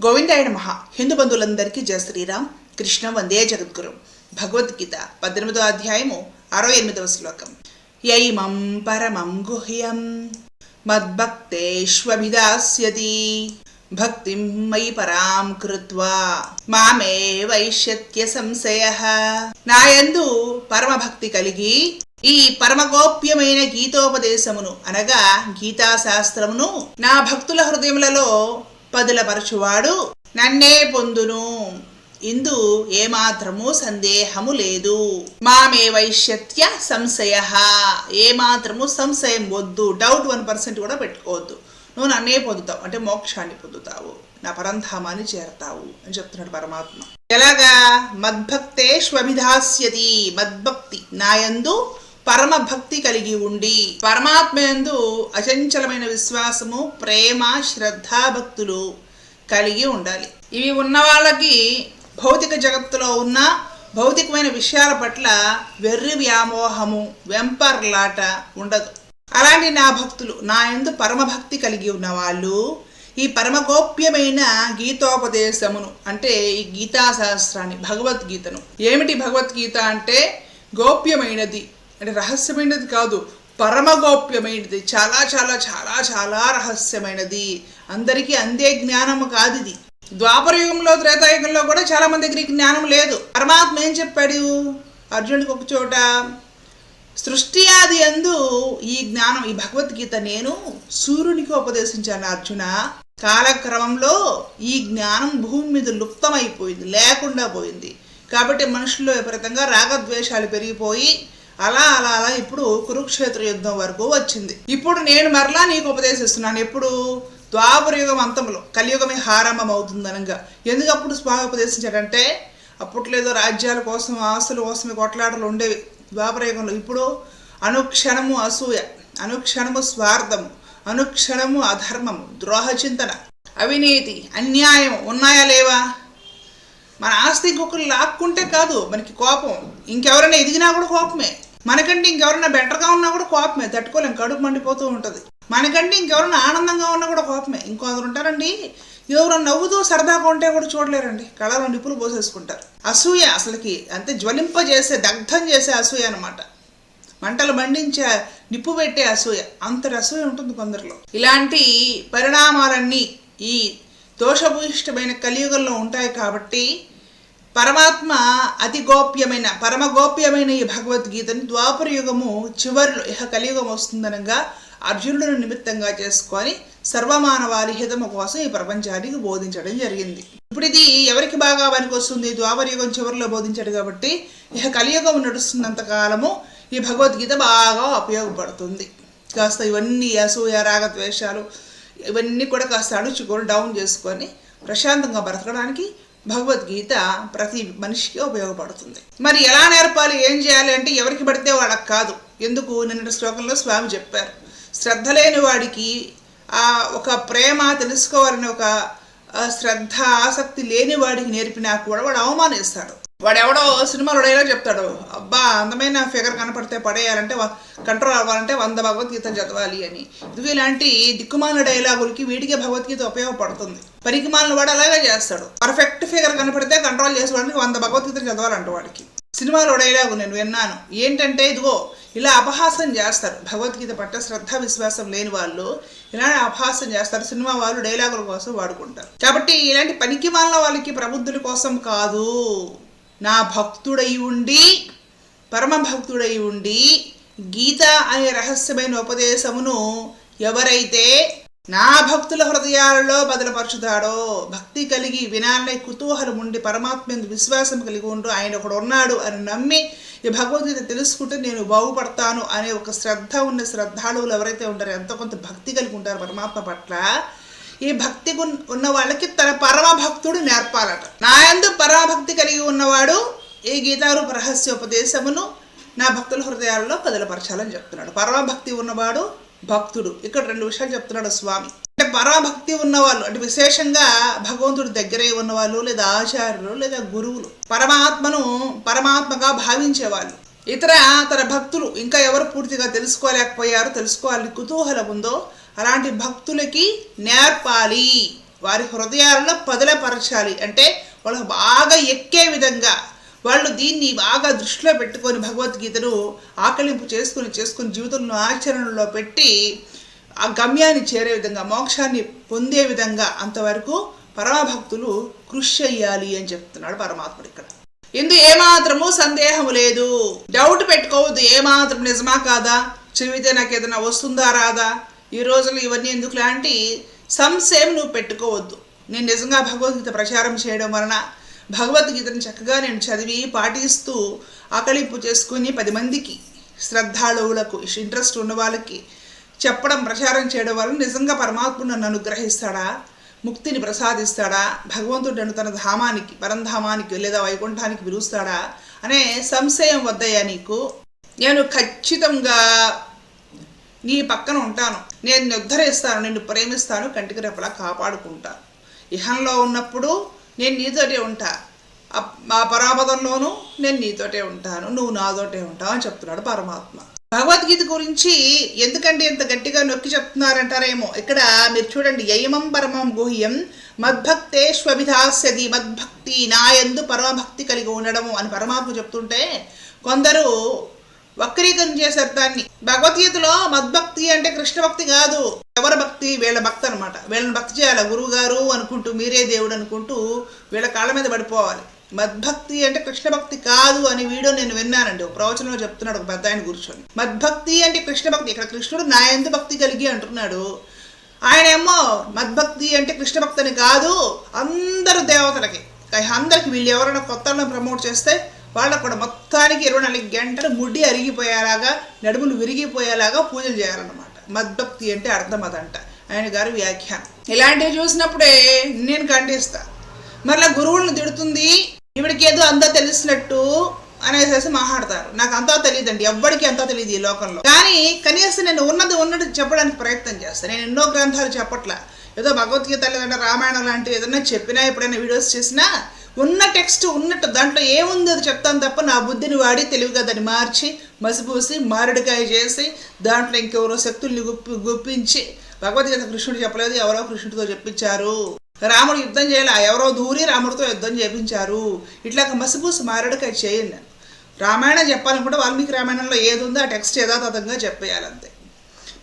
గోవిందాయ మహా హిందూ బంధువులందరికీ జయ శ్రీరామ్. కృష్ణ వందే జగద్గురు. భగవద్గీత పద్దెనిమిదో అధ్యాయము అరవై ఎనిమిదవ శ్లోకం. యైమం పరమం గుహ్యం మద్భక్తేష్వభిదాస్యతి. భక్తిం మయి పరాం కృత్వా. మామే వైశ్యత్య సంశయ నాయందు పరమభక్తి కలిగి ఈ పరమగోప్యమైన గీతోపదేశమును అనగా గీతాశాస్త్రమును నా భక్తుల హృదయములలో పదులపరచువాడు నన్నే పొందును. ఇందు ఏమాత్రము సందేహము లేదు. మామే వైశ్యత్య సంశయ. ఏమాత్రము సంశయం వద్దు. డౌట్ వన్ పర్సెంట్ కూడా పెట్టుకోవద్దు. నువ్వు నన్నే పొందుతావు. అంటే మోక్షాన్ని పొందుతావు. నా పరంధామాన్ని చేరతావు అని చెప్తున్నాడు పరమాత్మ. ఎలాగా? మద్భక్తే శ్వభిధాస్యతి మద్భక్తి నాయందు పరమ భక్తి కలిగి ఉండి పరమాత్మయందు అచంచలమైన విశ్వాసము ప్రేమ శ్రద్ధ భక్తులు కలిగి ఉండాలి. ఇవి ఉన్న వాళ్ళకి భౌతిక జగత్తులో ఉన్న భౌతికమైన విషయాల పట్ల వెర్రి వ్యామోహము వెంపర్లాట ఉండదు. అలాంటి నా భక్తులు నా ఎందు పరమభక్తి కలిగి ఉన్న వాళ్ళు ఈ పరమగోప్యమైన గీతోపదేశమును అంటే ఈ గీతా భగవద్గీతను. ఏమిటి భగవద్గీత అంటే? గోప్యమైనది. అంటే రహస్యమైనది కాదు పరమగోప్యమైనది. చాలా చాలా చాలా చాలా రహస్యమైనది. అందరికీ అందే జ్ఞానము కాదు ఇది. ద్వాపరయుగంలో త్రేతాయుగంలో కూడా చాలా మంది దగ్గరికి జ్ఞానం లేదు. పరమాత్మ ఏం చెప్పాడు? అర్జునుడికి ఒక చోట సృష్టి ఆది అందు ఈ జ్ఞానం ఈ భగవద్గీత నేను సూర్యునికి ఉపదేశించాను అర్జున. కాలక్రమంలో ఈ జ్ఞానం భూమి మీద లుప్తమైపోయింది లేకుండా పోయింది. కాబట్టి మనుషుల్లో విపరీతంగా రాగద్వేషాలు పెరిగిపోయి అలా అలా అలా ఇప్పుడు కురుక్షేత్ర యుద్ధం వరకు వచ్చింది. ఇప్పుడు నేను మరలా నీకు ఉపదేశిస్తున్నాను. ఎప్పుడు? ద్వాపర యుగం అంతంలో కలియుగమే హారంభం అవుతుందనగా ఎందుకు అప్పుడు స్వామి ఉపదేశించాడంటే అప్పట్లేదో రాజ్యాల కోసం ఆస్తుల కోసమే కొట్లాటలు ఉండేవి ద్వాపర యుగంలో. ఇప్పుడు అనుక్షణము అసూయ అనుక్షణము స్వార్థము అనుక్షణము అధర్మము ద్రోహ చింతన అవినీతి అన్యాయం ఉన్నాయా లేవా? మన ఆస్తి ఇంకొకరు లాక్కుంటే కాదు మనకి కోపం. ఇంకెవరైనా ఎదిగినా కూడా కోపమే. మనకంటే ఇంకెవరైనా బెటర్గా ఉన్నా కూడా కోపమే. తట్టుకోలేం. కడుపు మండిపోతూ ఉంటుంది. మనకంటే ఇంకెవరైనా ఆనందంగా ఉన్నా కూడా కోపమే. ఇంకొందరు ఉంటారండి ఎవరు నవ్వుతూ సరదాగా ఉంటే కూడా చూడలేరండి. కళలో నిప్పులు పోసేసుకుంటారు. అసూయ అసలుకి అంతే జ్వలింపజేసే దగ్ధం చేసే అసూయ అనమాట మంటలు మండించే నిప్పు పెట్టే అసూయ. అంతటి అసూయ ఉంటుంది కొందరిలో. ఇలాంటి పరిణామాలన్నీ ఈ దోషభూయిష్టమైన కలియుగంలో ఉంటాయి కాబట్టి పరమాత్మ అతి గోప్యమైన పరమ గోప్యమైన ఈ భగవద్గీతను ద్వాపర యుగము చివరిలో ఇహ కలియుగం వస్తుందనగా అర్జునులను నిమిత్తంగా చేసుకొని సర్వమానవాళి హితము కోసం ఈ ప్రపంచానికి బోధించడం జరిగింది. ఇప్పుడు ఇది ఎవరికి బాగా పనికొస్తుంది? ద్వాపర యుగం చివరిలో బోధించాడు కాబట్టి ఇహ కలియుగం నడుస్తున్నంత కాలము ఈ భగవద్గీత బాగా ఉపయోగపడుతుంది. కాస్త ఇవన్నీ అసూయ రాగద్వేషాలు ఇవన్నీ కూడా కాస్త అణుచుకొని డౌన్ చేసుకొని ప్రశాంతంగా బ్రతకడానికి భగవద్గీత ప్రతి మనిషికి ఉపయోగపడుతుంది. మరి ఎలా నేర్పాలి? ఏం చేయాలి అంటే ఎవరికి పడితే వాళ్ళకి కాదు. ఎందుకు? నిన్నటి శ్లోకంలో స్వామి చెప్పారు. శ్రద్ధ లేని వాడికి ఆ ఒక ప్రేమ తెలుసుకోవాలని ఒక శ్రద్ధ ఆసక్తి లేని వాడికి నేర్పినా కూడా వాడు అవమానిస్తాడు. వాడు ఎవడో సినిమాలో డైలాగ్ చెప్తాడు అబ్బా అందమైన ఫిగర్ కనపడితే పడేయాలంటే కంట్రోల్ అవ్వాలంటే వంద భగవద్గీత చదవాలి అని. ఇది ఇలాంటి దిక్కుమాల డైలాగులకి వీటికే భగవద్గీత ఉపయోగపడుతుంది. పరికిమాలను వాడు అలాగే చేస్తాడు. పర్ఫెక్ట్ ఫిగర్ కనపడితే కంట్రోల్ చేసుకోవడానికి వంద భగవద్గీత చదవాలంట వాడికి. సినిమాలో డైలాగు నేను విన్నాను. ఏంటంటే ఇదిగో ఇలా అపహాసం చేస్తారు. భగవద్గీత పట్ల శ్రద్ధ విశ్వాసం లేని వాళ్ళు ఇలాంటి అపహాసం చేస్తారు. సినిమా వాళ్ళు డైలాగుల కోసం వాడుకుంటారు. కాబట్టి ఇలాంటి పనికి వాళ్ళ వాళ్ళకి ప్రబుద్ధుల కోసం కాదు. నా భక్తుడై ఉండి పరమ భక్తుడై ఉండి గీత అనే రహస్యమైన ఉపదేశమును ఎవరైతే నా భక్తుల హృదయాలలో బదులపరుచుతాడో భక్తి కలిగి వినాలనే కుతూహలం ఉండి పరమాత్మ విశ్వాసం కలిగి ఉండు ఆయన ఒకడు ఉన్నాడు అని నమ్మి ఈ భగవద్గీత తెలుసుకుంటే నేను బాగుపడతాను అనే ఒక శ్రద్ధ ఉన్న శ్రద్ధాళువులు ఎవరైతే ఉంటారో ఎంతో కొంత భక్తి కలిగి ఉంటారు పరమాత్మ పట్ల ఈ భక్తి ఉన్న వాళ్ళకి తన పరమ భక్తుడు నేర్పాలట. నా యందు కలిగి ఉన్నవాడు ఈ గీతారూప రహస్యోపదేశమును నా భక్తుల హృదయాలలో కదలపరచాలని చెప్తున్నాడు. పరమ భక్తి ఉన్నవాడు భక్తుడు. ఇక్కడ రెండు విషయాలు చెప్తున్నాడు స్వామి. అంటే పరమభక్తి ఉన్నవాళ్ళు అంటే విశేషంగా భగవంతుడి దగ్గరే ఉన్నవాళ్ళు లేదా ఆచార్యులు లేదా గురువులు పరమాత్మను పరమాత్మగా భావించేవాళ్ళు. ఇతర తన భక్తులు ఇంకా ఎవరు పూర్తిగా తెలుసుకోలేకపోయారు తెలుసుకోవాలని కుతూహలం ఉందో అలాంటి భక్తులకి నేర్పాలి. వారి హృదయాలలో పదలపరచాలి. అంటే వాళ్ళకు బాగా ఎక్కే విధంగా వాళ్ళు దీన్ని బాగా దృష్టిలో పెట్టుకొని భగవద్గీతను ఆకలింపు చేసుకొని చేసుకుని జీవితంలో ఆచరణలో పెట్టి ఆ గమ్యాన్ని చేరే విధంగా మోక్షాన్ని పొందే విధంగా అంతవరకు పరమభక్తులు కృషి చెయ్యాలి అని చెప్తున్నాడు పరమాత్ముడు ఇక్కడ. ఇందు ఏమాత్రము సందేహము లేదు. డౌట్ పెట్టుకోవద్దు. ఏమాత్రం నిజమా కాదా? చదివితే నాకు ఏదైనా వస్తుందా రాదా? ఈ రోజులు ఇవన్నీ ఎందుకు లాంటి సంశయం నువ్వు పెట్టుకోవద్దు. నేను నిజంగా భగవద్గీత ప్రచారం చేయడం వలన భగవద్గీతను చక్కగా నేను చదివి పాటిస్తూ ఆకలింపు చేసుకుని పది మందికి శ్రద్ధాళువులకు ఇంట్రెస్ట్ ఉన్న వాళ్ళకి చెప్పడం ప్రచారం చేయడం వలన నిజంగా పరమాత్ముడు నన్ను అనుగ్రహిస్తాడా? ముక్తిని ప్రసాదిస్తాడా? భగవంతుడు నన్ను తన ధామానికి పరంధామానికి లేదా వైకుంఠానికి పిలుస్తాడా? అనే సంశయం వద్దయ్యా నీకు. నేను ఖచ్చితంగా నీ పక్కన ఉంటాను. నేను నిన్ను ఉద్ధరిస్తాను నిన్ను ప్రేమిస్తాను కంటికి రెప్పలా కాపాడుకుంటాను ఇహంలో ఉన్నప్పుడు నేను నీతోటే ఉంటా. మా పరాపదంలోనూ నేను నీతోటే ఉంటాను నువ్వు నాతోటే ఉంటావు అని చెప్తున్నాడు పరమాత్మ. భగవద్గీత గురించి ఎందుకంటే ఇంత గట్టిగా నొక్కి చెప్తున్నారంటారేమో? ఇక్కడ మీరు చూడండి యయమం పరమం గుహ్యం మద్భక్తేష్వభిధాస్యది మద్భక్తి నాయందు పరమభక్తి కలిగి ఉండడము అని పరమాత్మ చెప్తుంటే కొందరు వక్రీకరణ చేశారు దాన్ని. భగవద్గీతలో మద్భక్తి అంటే కృష్ణ భక్తి కాదు. ఎవరి భక్తి? వీళ్ళ భక్తి అనమాట వీళ్ళని భక్తి చేయాలి? గురువు గారు అనుకుంటూ మీరే దేవుడు అనుకుంటూ వీళ్ళ కాళ్ళ మీద పడిపోవాలి. మద్భక్తి అంటే కృష్ణ భక్తి కాదు అని వీడియో నేను విన్నానండి. ఒక ప్రవచనంలో చెప్తున్నాడు ఒక పెద్ద ఆయన కూర్చొని. మద్భక్తి అంటే కృష్ణ భక్తి. ఇక్కడ కృష్ణుడు నా ఎందు భక్తి కలిగి అంటున్నాడు. ఆయన ఏమో మద్భక్తి అంటే కృష్ణ భక్తి అని కాదు అందరు దేవతలకి. అందరికి వీళ్ళు ఎవరైనా కొత్త ప్రమోట్ చేస్తే వాళ్ళకు కూడా మొత్తానికి ఇరవై నాలుగు గంటలు ముడి అరిగిపోయేలాగా నడుములు విరిగిపోయేలాగా పూజలు చేయాలన్నమాట. మద్భక్తి అంటే అర్థం అదంట ఆయన గారి వ్యాఖ్యానం. ఇలాంటివి చూసినప్పుడే నేను ఖండిస్తా. మరలా గురువులను తిడుతుంది ఈవిడికి అంతా తెలిసినట్టు అనేసి మాట్లాడతారు. నాకు అంతా తెలియదండి. ఎవ్వడికి అంతా తెలియదు ఈ లోకంలో. కానీ కనీసం నేను ఉన్నది ఉన్నది చెప్పడానికి ప్రయత్నం చేస్తాను నేను ఎన్నో గ్రంథాలు చెప్పట్లా. ఏదో భగవద్గీత లేదంటే రామాయణం లాంటివి ఏదైనా చెప్పినా ఎప్పుడైనా వీడియోస్ చేసినా ఉన్న టెక్స్ట్ ఉన్నట్టు దాంట్లో ఏముంది అది చెప్తాను తప్ప నా బుద్ధిని వాడి తెలివిగా దాన్ని మార్చి మసిపూసి మారడికాయ చేసి దాంట్లో ఇంకెవరో శక్తుల్ని గుప్పి గుప్పించి భగవద్గీత కృష్ణుడు చెప్పలేదు ఎవరో కృష్ణుడితో చెప్పించారు. రాముడు యుద్ధం చేయాలి ఎవరో దూరి రాముడితో యుద్ధం చేపించారు. ఇట్లా మసిపూసి మారడికాయ చేయండి. రామాయణం చెప్పాలనుకుంటే వాల్మీకి రామాయణంలో ఏది ఉందో ఆ టెక్స్ట్ యథాతథంగా చెప్పేయాలంతే.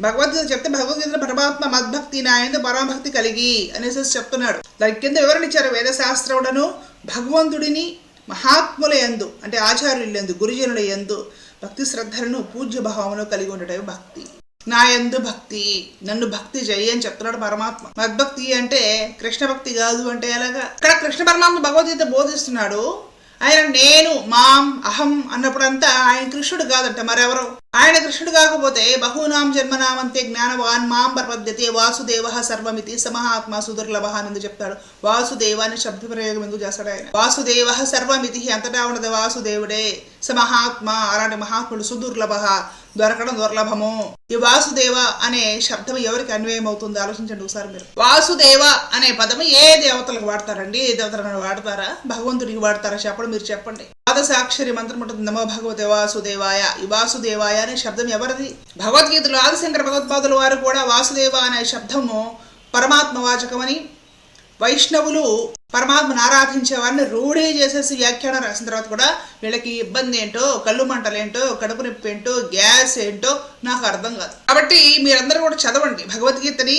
భగవద్గీత చెప్తే భగవద్గీత పరమాత్మ మద్భక్తి నాయందు పరమభక్తి కలిగి అనేసి చెప్తున్నాడు. దాని కింద వివరణ ఇచ్చారు వేదశాస్త్రముడను భగవంతుడిని మహాత్ముల యందు అంటే ఆచార్యుల యందు గురుజనుల యందు భక్తి శ్రద్ధలను పూజ్య భావమును కలిగి ఉండటమే భక్తి. నా యందు భక్తి నన్ను భక్తి చెయ్యి అని చెప్తున్నాడు పరమాత్మ. మద్భక్తి అంటే కృష్ణ భక్తి కాదు అంటే ఎలాగా? ఇక్కడ కృష్ణ పరమాత్మ భగవద్గీత బోధిస్తున్నాడు. ఆయన నేను మాం అహం అన్నప్పుడంతా ఆయన కృష్ణుడు కాదంట మరెవరు? ఆయన కృష్ణుడు కాకపోతే బహూనాం జన్మనామంతే జ్ఞానవాన్ మాం ప్రపద్యతే వాసుదేవ సర్వమితి సమహాత్మ సుదుర్లభ అని చెప్తాడు? వాసుదేవ అని శబ్ద ప్రయోగం ఎందుకు చేస్తాడు ఆయన? వాసుదేవ సర్వమితి అంతటా ఉన్నది వాసుదేవుడే. సమహాత్మ అలాంటి మహాత్ముడు సుదుర్లభ. దొరకడం దుర్లభము. ఈ వాసుదేవ అనే శబ్దం ఎవరికి అన్వయం అవుతుంది? ఆలోచించండి ఒకసారి మీరు. వాసుదేవ అనే పదము ఏ దేవతలకు వాడతారండి? ఏ దేవతలను వాడతారా? భగవంతుడికి వాడతారా? చెప్పండి మీరు చెప్పండి. ఆదశాక్షరి మంత్రం ఉంటుంది నమో భగవతే వాసుదేవాయ ఈ వాసుదేవాయ అనే శబ్దం ఎవరిది? భగవద్గీతలో ఆదిశంకర భగవత్పాదుల వారు కూడా వాసుదేవ అనే శబ్దము పరమాత్మ వాచకమని వైష్ణవులు పరమాత్మను ఆరాధించేవారిని రూఢీ చేసేసి వ్యాఖ్యానం రాసిన తర్వాత కూడా వీళ్ళకి ఇబ్బంది ఏంటో కళ్ళు మంటలేంటో కడుపు నొప్పి ఏంటో గ్యాస్ ఏంటో నాకు అర్థం కాదు. కాబట్టి మీరందరూ కూడా చదవండి భగవద్గీతని.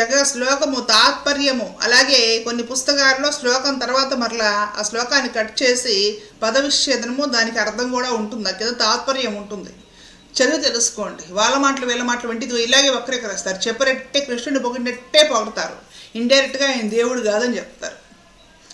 చక్కగా శ్లోకము తాత్పర్యము. అలాగే కొన్ని పుస్తకాల్లో శ్లోకం తర్వాత మరలా ఆ శ్లోకాన్ని కట్ చేసి పదవిచ్ఛేదనము దానికి అర్థం కూడా ఉంటుంది. ఆ కింద తాత్పర్యం ఉంటుంది. చదివి తెలుసుకోండి. వాళ్ళ మాటలు వీళ్ళ మాటలు వెంటి ఇలాగే వక్రీకరిస్తారు చెప్పరెట్టే కృష్ణుడిని పొగిడినట్టే పొగడతారు ఇండైరెక్ట్గా ఆయన దేవుడు కాదని చెప్తారు.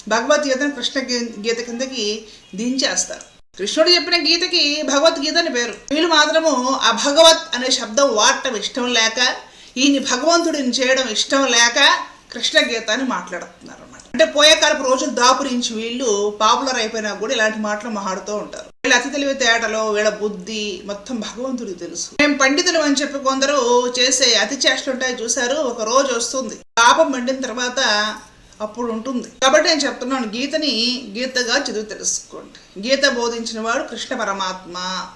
భగవద్గీతను కృష్ణ గీత కిందకి దించేస్తారు. కృష్ణుడు చెప్పిన గీతకి భగవద్గీత అని పేరు. వీళ్ళు మాత్రము అభగవత్ అనే శబ్దం వాడటం ఇష్టం లేక ఈయన భగవంతుడిని చేయడం ఇష్టం లేక కృష్ణ అని మాట్లాడుతున్నారు అనమాట అంటే పోయే కాలపు రోజులు దాపురించి వీళ్ళు పాపులర్ అయిపోయినా కూడా ఇలాంటి మాటలు మాట్లాడుతూ ఉంటారు. వీళ్ళ అతి తెలివి తేటలో వీళ్ళ బుద్ధి మొత్తం భగవంతుడికి తెలుసు. మేము పండితులు అని చెప్పి కొందరు చేసే అతి చేష్టలు ఉంటాయి చూశారు. ఒక రోజు వస్తుంది. పాపం పండిన తర్వాత అప్పుడు ఉంటుంది. కాబట్టి నేను చెప్తున్నాను గీతని గీతగా చదివి తెలుసుకోండి. గీత బోధించిన వాడు కృష్ణ పరమాత్మ.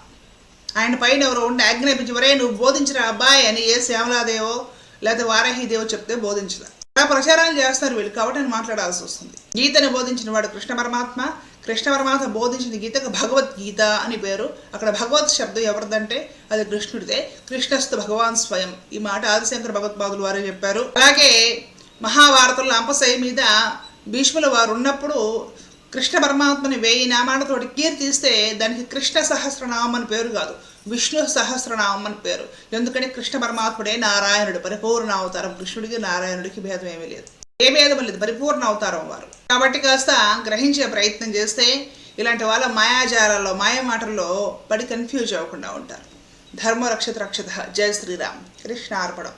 ఆయన పైన ఎవరో ఉండి ఆజ్ఞాపించి వరే నువ్వు బోధించిన అబ్బాయి అని ఏ శ్యామలాదేవో లేకపోతే వారాహిదేవో చెప్తే బోధించదా అలా ప్రచారాలు చేస్తారు వీళ్ళు కాబట్టి నేను మాట్లాడాల్సి వస్తుంది. గీతని బోధించిన వాడు కృష్ణ పరమాత్మ కృష్ణ పరమాత్మ బోధించిన గీతకు భగవద్గీత అని పేరు. అక్కడ భగవత్ శబ్దం ఎవరిదంటే అది కృష్ణుడిదే. కృష్ణస్థు భగవాన్ స్వయం. ఈ మాట ఆదిశంకర భగవత్పాదులు వారే చెప్పారు. అలాగే మహాభారతంలో అంపశయ మీద భీష్ముల వారు ఉన్నప్పుడు కృష్ణ పరమాత్మని వేయి నామాలతోటి కీర్తిస్తే దానికి కృష్ణ సహస్రనామం అని పేరు కాదు. విష్ణు సహస్రనామం అని పేరు. ఎందుకని? కృష్ణ పరమాత్ముడే నారాయణుడు. పరిపూర్ణ అవతారం కృష్ణుడికి నారాయణుడికి భేదం ఏమీ లేదు. ఏ భేదం లేదు. పరిపూర్ణ అవతారం వారు. కాబట్టి కాస్త గ్రహించే ప్రయత్నం చేస్తే ఇలాంటి వాళ్ళ మాయాజాలాల్లో మాయ మాటల్లో పడి కన్ఫ్యూజ్ అవ్వకుండా ఉంటారు. ధర్మ రక్షత. రక్షత జయ శ్రీరామ్. కృష్ణార్పణం.